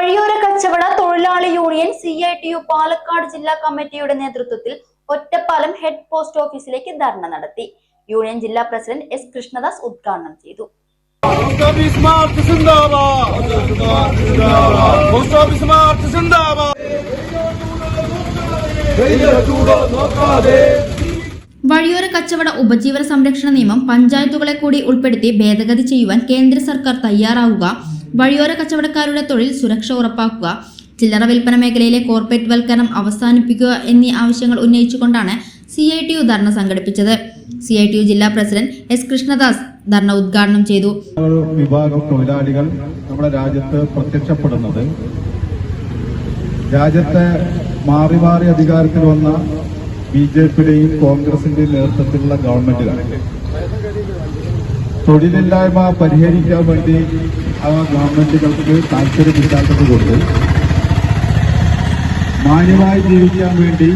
വഴിയോര കച്ചവട തൊഴിലാളി union C I T U Palakkad ജില്ലാ കമ്മിറ്റിയുടെ നേതൃത്വത്തിൽ ഒറ്റപ്പാലം ഹെഡ് പോസ്റ്റ് ഓഫീസിലേക്ക് ധർണ നടത്തി. യൂണിയൻ ജില്ലാ പ്രസിഡന്റ് എസ് കൃഷ്ണദാസ് ഉദ്ഘാടനം ചെയ്തു. വഴിയോര കച്ചവട ഉപജീവന സംരക്ഷണ നിയമം പഞ്ചായത്തുകളെ കൂടി ഉൾപ്പെടുത്തി ഭേദഗതി ചെയ്യുവാൻ കേന്ദ്ര സർക്കാർ തയ്യാറാവുക. വഴിയോര കച്ചവടക്കാരുടെ തൊഴിൽ സുരക്ഷ ഉറപ്പാക്കുക ചില്ലറ വിൽപ്പന മേഖലയിലെ കോർപ്പറേറ്റ് വൽക്കരണം അവസാനിപ്പിക്കുക എന്നീ ആവശ്യങ്ങൾ ഉന്നയിച്ചുകൊണ്ടാണ് C I T U dharna സംഘടിപ്പിച്ചത്. സി ഐ ടി യു ജില്ലാ പ്രസിഡന്റ് എസ് കൃഷ്ണദാസ് ധർണ ഉദ്ഘാടനം ചെയ്തു. വിഭാഗം തൊഴിലാളികൾ നമ്മുടെ രാജ്യത്ത് പ്രത്യക്ഷപ്പെടുന്നത്. രാജ്യത്തെ മാറി മാറി അധികാരത്തിൽ വന്ന ബി ജെ പിയുടെയും കോൺഗ്രസിന്റെയും നേതൃത്വത്തിലുള്ള ഗവൺമെന്റുകൾ തൊഴിലില്ലായ്മ പരിഹരിക്കാൻ വേണ്ടി ആ ഗവൺമെന്റുകൾക്ക് താല്പര്യമില്ലാത്തത് കൊണ്ട് മാന്യമായി ജീവിക്കാൻ വേണ്ടി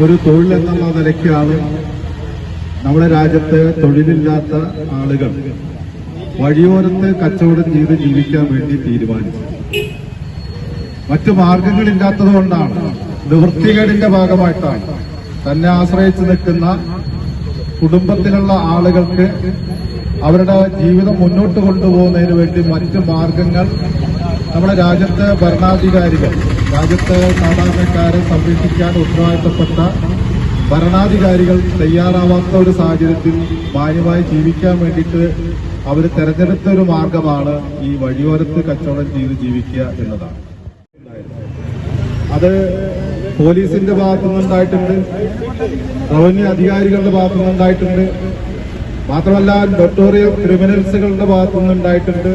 ഒരു തൊഴിൽ എന്നുള്ള നിലയ്ക്കാണ് നമ്മുടെ രാജ്യത്ത് തൊഴിലില്ലാത്ത ആളുകൾ വഴിയോരത്ത് കച്ചവടം ചെയ്ത് ജീവിക്കാൻ വേണ്ടി തീരുമാനിച്ചു മറ്റു മാർഗങ്ങളില്ലാത്തത് കൊണ്ടാണ്. നിവൃത്തികേടിന്റെ ഭാഗമായിട്ടാണ്. തന്നെ ആശ്രയിച്ചു നിൽക്കുന്ന കുടുംബത്തിലുള്ള ആളുകൾക്ക് അവരുടെ ജീവിതം മുന്നോട്ട് കൊണ്ടുപോകുന്നതിന് വേണ്ടി മറ്റ് മാർഗങ്ങൾ നമ്മുടെ രാജ്യത്തെ ഭരണാധികാരികൾ രാജ്യത്തെ സാധാരണക്കാരെ സംരക്ഷിക്കാൻ ഉത്തരവാദിത്തപ്പെട്ട ഭരണാധികാരികൾ തയ്യാറാവാത്ത ഒരു സാഹചര്യത്തിൽ മാന്യമായി ജീവിക്കാൻ വേണ്ടിയിട്ട് അവർ തെരഞ്ഞെടുത്ത ഒരു മാർഗമാണ് ഈ വഴിയോരത്ത് കച്ചവടം ചെയ്ത് ജീവിക്കുക എന്നതാണ്. അത് പോലീസിന്റെ ഭാഗത്തുനിന്നുണ്ടായിട്ടുണ്ട് റവന്യൂ അധികാരികളുടെ ഭാഗത്തുനിന്നുണ്ടായിട്ടുണ്ട് മാത്രമല്ല നൊട്ടോറിയൽ ക്രിമിനൽസുകളുടെ ഭാഗത്തുനിന്നുണ്ടായിട്ടുണ്ട്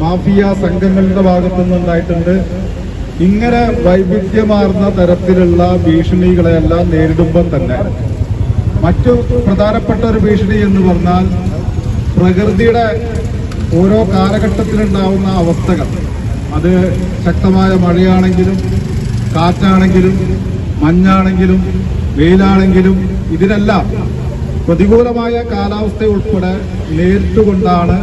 മാഫിയ സംഘങ്ങളുടെ ഭാഗത്തുനിന്നുണ്ടായിട്ടുണ്ട് ഇങ്ങനെ വൈവിധ്യമാർന്ന തരത്തിലുള്ള ഭീഷണികളെല്ലാം നേരിടുമ്പോൾ തന്നെ മറ്റു പ്രധാനപ്പെട്ട ഒരു ഭീഷണി എന്ന് പറഞ്ഞാൽ പ്രകൃതിയുടെ ഓരോ കാലഘട്ടത്തിലുണ്ടാവുന്ന അവസ്ഥകൾ. അത് ശക്തമായ മഴയാണെങ്കിലും കാറ്റാണെങ്കിലും മഞ്ഞാണെങ്കിലും വെയിലാണെങ്കിലും ഇതിനെല്ലാം പ്രതികൂലമായ കാലാവസ്ഥ ഉൾപ്പെടെ നേരിട്ടുകൊണ്ടാണ്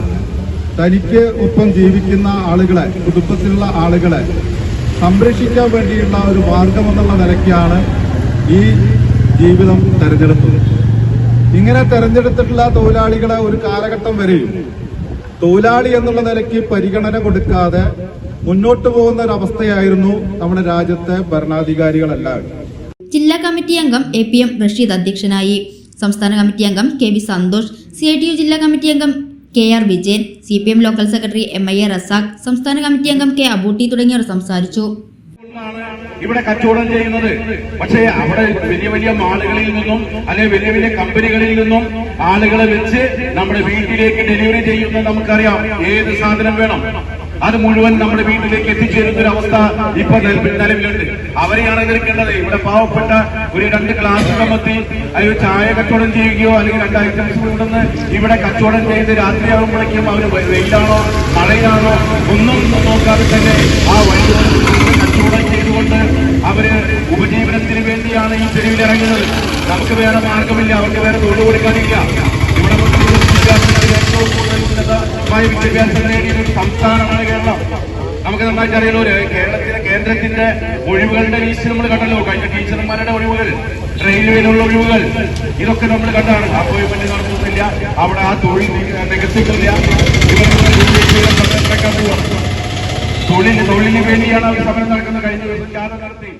തനിക്ക് ഒപ്പം ജീവിക്കുന്ന ആളുകളെ കുടുംബത്തിലുള്ള ആളുകളെ സംരക്ഷിക്കാൻ വേണ്ടിയുള്ള ഒരു മാർഗമെന്നുള്ള നിലയ്ക്കാണ് ഈ ജീവിതം തെരഞ്ഞെടുത്തത്. ഇങ്ങനെ തെരഞ്ഞെടുത്തിട്ടുള്ള തൊഴിലാളികളെ ഒരു കാലഘട്ടം വരെയും തൊഴിലാളി എന്നുള്ള നിലയ്ക്ക് പരിഗണന കൊടുക്കാതെ മുന്നോട്ട് പോകുന്ന ഒരു അവസ്ഥയായിരുന്നു നമ്മുടെ രാജ്യത്തെ ഭരണാധികാരികളെല്ലാവരും ജില്ലാ കമ്മിറ്റി അംഗം എ പി എം റഷീദ് അധ്യക്ഷനായി. സംസ്ഥാന കമ്മിറ്റി അംഗം K V Santhosh C I T U ജില്ലാ കമ്മിറ്റി അംഗം K R Vijayan C P M local secretary M I A Razak സംസ്ഥാന കമ്മിറ്റി അംഗം കെ അബൂട്ടി തുടങ്ങിയവർ സംസാരിച്ചു. ഇവിടെ കച്ചവടം ചെയ്യുന്നത് പക്ഷേ അവിടെ വലിയ വലിയ മാളുകളിൽ നിന്നും അല്ലെങ്കിൽ വലിയ വലിയ കമ്പനികളിൽ നിന്നും ആളുകളെ വെച്ച് നമ്മുടെ വീട്ടിലേക്ക് ഡെലിവറി ചെയ്യുന്നത് നമുക്കറിയാം. ഏത് സാധനം വേണം? അത് മുഴുവൻ നമ്മുടെ വീട്ടിലേക്ക് എത്തിച്ചേരുന്ന ഒരു അവസ്ഥ ഇപ്പൊ നിലവിലുണ്ട് അവരെയാണ് എതിർക്കേണ്ടത് ഇവിടെ പാവപ്പെട്ട ഒരു രണ്ട് ക്ലാസ് കമ്പത്തി അല്ലെങ്കിൽ ചായ കച്ചവടം ചെയ്യുകയോ അല്ലെങ്കിൽ രണ്ട് ഐറ്റംസ് കൊണ്ടുവന്ന് ഇവിടെ കച്ചവടം ചെയ്ത് രാത്രിയാകുമ്പോഴേക്കും അവർ വെയിലാണോ മഴയാണോ ഒന്നും നോക്കാതെ തന്നെ ആ വഴി കച്ചവടം ചെയ്തുകൊണ്ട് അവർ ഉപജീവനത്തിന് വേണ്ടിയാണ് ഈ തെരുവിൽ ഇറങ്ങുന്നത് നമുക്ക് വേറെ മാർഗമില്ല അവർക്ക് വേറെ തൊഴിൽ കൊടുക്കാനില്ല. ഇവിടെ ഉന്നതമായ വിദ്യാഭ്യാസം നേടിയ ഒരു സംസ്ഥാനമാണ് കേരളം. നമുക്ക് നന്നായിട്ട് ഒരു കേരളത്തിലെ കേന്ദ്രത്തിന്റെ ഒഴിവുകളുടെ ലിസ്റ്റ് നമ്മൾ കണ്ടല്ലോ. കഴിഞ്ഞ ടീച്ചർമാരുടെ ഒഴിവുകൾ റെയിൽവേയിലുള്ള ഒഴിവുകൾ ഇതൊക്കെ നമ്മൾ കണ്ടാണ് അപ്പോയിന്റ്മെന്റ് നടത്തുന്നില്ല അവിടെ ആ തൊഴിൽ നികത്തിക്കില്ല തൊഴിൽ തൊഴിലിന് വേണ്ടിയാണ് അവർ സമരം നടക്കുന്നത്. കഴിഞ്ഞ ദിവസം ജാഥ നടത്തി.